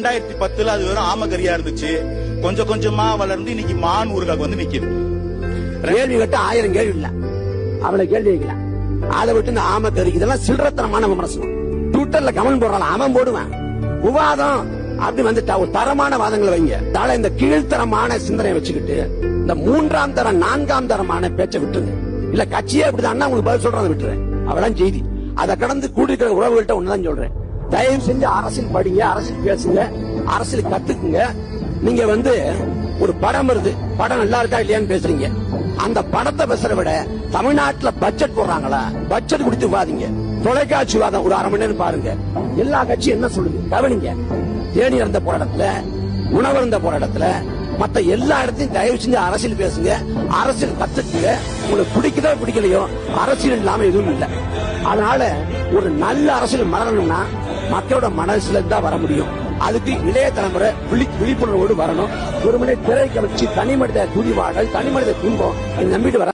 ரெண்டாயிரத்தி பத்துல அது வெறும் ஆமகரியா இருந்துச்சு. கொஞ்சம் கொஞ்சமா வளர்ந்து இன்னைக்கு மான் ஊறுகாய் வந்து நிக்குது. கேள்வி கட்ட ஆயிரம் கேள்வி இல்ல. அவளை கேள்வி கேட்கல அதை விட்டு இந்த ஆம கறிக்கு இதெல்லாம் சில்லறத்தனமான விமர்சனம். ட்விட்டர்ல கமெண்ட் போடுறான் அவன் போடுவான். விவாதம் அப்படி வந்துட்டா ஒரு தரமான வாதங்களை வைங்க. தாழ இந்த கீழ்த்தரமான சிந்தனை வச்சுக்கிட்டு இந்த மூன்றாம் தரம் நான்காம் தரமான பேச்சை விட்டுருங்க. இல்ல கட்சியே அப்படிதான் உங்களுக்கு பதில் சொல்றதை விட்டுறேன். அவதான் செய்தி. அதை கடந்து கூட்டிருக்கிற உறவுகள்கிட்ட ஒண்ணுதான் சொல்றேன். தயவு செஞ்சு அரசியல் படிங்க அரசியல் பேசுங்க அரசியல் கத்துக்குங்க. நீங்க வந்து ஒரு படம் வருது படம் நல்லா இருக்கா இல்லையான்னு பேசுறீங்க. அந்த படத்தை பேசுறத விட தமிழ்நாட்டுல பட்ஜெட் போடுறாங்களா? பட்ஜெட் கொடுத்து விவாதிங்க தொலைக்காட்சி வாதம் ஒரு அரை மணி நேரம் பாருங்க. எல்லா கட்சியும் என்ன சொல்லுது? கவனிங்க. தேனி இருந்த போராட்டத்துல உணவு இருந்த போராட்டத்துல மத்த எல்லா இடத்தையும் தயவு செஞ்சு அரசியல் பேசுங்க. அரசியல் கத்துக்குங்க. உங்களுக்கு பிடிக்குதோ பிடிக்கலையோ அரசியல் இல்லாம எதுவும் இல்லை. அதனால ஒரு நல்ல அரசியல் மலரணும்னா மக்களோட மனசுல தான் வர முடியும். அதுக்கு இளைய தலைமுறை விழி- விழிப்புணர்வோடு வரணும். ஒருமுறை திரை கவர்ச்சி தனி மனித துணிவாடல் தனி மனித துன்பம் நம்பிட்டு வர